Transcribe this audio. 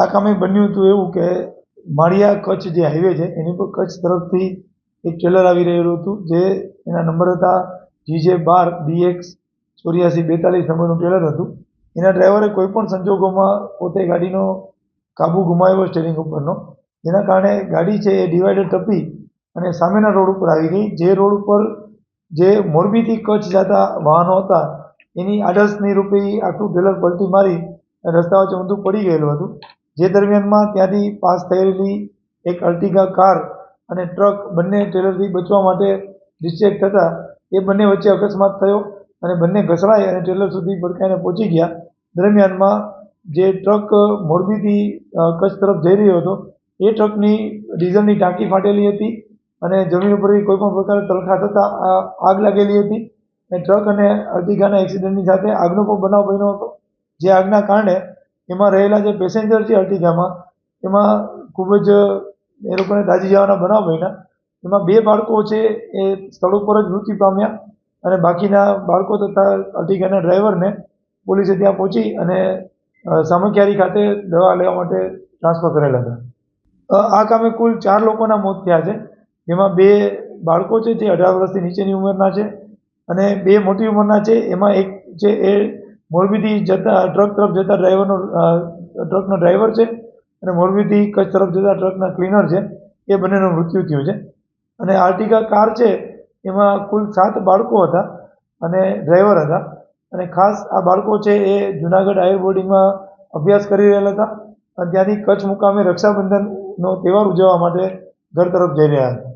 આ કામે બન્યું હતું એવું કે માળિયા કચ્છ જે હાઈવે છે, એની પર કચ્છ તરફથી એક ટ્રેલર આવી રહેલું હતું, જે એના નંબર હતા જીજે બાર બીએક્સ ચોર્યાસી બેતાલીસ નંબરનું ટ્રેલર હતું. એના ડ્રાઈવરે કોઈ પણ સંજોગોમાં પોતે ગાડીનો કાબુ ગુમાવ્યો સ્ટેરિંગ ઉપરનો. જેના કારણે ગાડી છે એ ડિવાઈડર ટપી અને સામેના રોડ ઉપર આવી ગઈ. જે રોડ ઉપર જે મોરબીથી કચ્છ જતા વાહનો હતા, એની આડસની રૂપે આખું ટ્રેલર પલટી મારી રસ્તા વચ્ચે ઊંધું પડી ગયેલું હતું. જે દરમિયાનમાં ત્યાંથી પાસ થયેલી એક અર્ટિગા કાર અને ટ્રક બંને ટ્રેલરથી બચવા માટે ડિસ્ટ્રેક્ટ થતાં એ બંને વચ્ચે અકસ્માત થયો અને બંને ઘસડાઈ અને ટ્રેલર સુધી ભડકાઈને પહોંચી ગયા. દરમિયાનમાં જે ટ્રક મોરબીથી કચ્છ તરફ જઈ રહ્યો હતો, એ ટ્રકની ડીઝલની ટાંકી ફાટેલી હતી અને જમીન ઉપરથી કોઈ પણ પ્રકારે તલખા થતાં આગ લાગેલી હતી અને ટ્રક અને અર્ટિગાના એક્સિડન્ટની સાથે આગનો પણ બનાવ બન્યો હતો. જે આગના કારણે એમાં રહેલા જે પેસેન્જર છે અર્ટિગામાં, એમાં ખૂબ જ, એ લોકોને દાઝી જવાના બનાવ બન્યા. એમાં બે બાળકો છે, એ સ્થળ ઉપર જ મૃત્યુ પામ્યા અને બાકીના બાળકો તથા અર્ટિગાના ડ્રાઈવરને પોલીસે ત્યાં પહોંચી અને સામક્યારી ખાતે દવા લેવા માટે ટ્રાન્સફર કરેલા હતા. આ કામે કુલ ચાર લોકોના મોત થયા છે. જેમાં બે બાળકો છે જે અઢાર વર્ષથી નીચેની ઉંમરના છે અને બે મોટી ઉંમરના છે. એમાં એક છે એ મોરબીથી જતા, ટ્રક તરફ જતા ડ્રાઈવરનો ટ્રકનો ડ્રાઈવર છે અને મોરબીથી કચ્છ તરફ જતા ટ્રકના ક્લીનર છે. એ બંનેનું મૃત્યુ થયું છે. અને આર્ટિગા કાર છે, એમાં કુલ સાત બાળકો હતા અને ડ્રાઈવર હતા. અને ખાસ આ બાળકો છે એ જુનાગઢ આયર બોર્ડિંગમાં અભ્યાસ કરી રહેલા હતા. અને ત્યાંથી કચ્છ મુકામે રક્ષાબંધનનો તહેવાર ઉજવવા માટે ઘર તરફ જઈ રહ્યા હતા.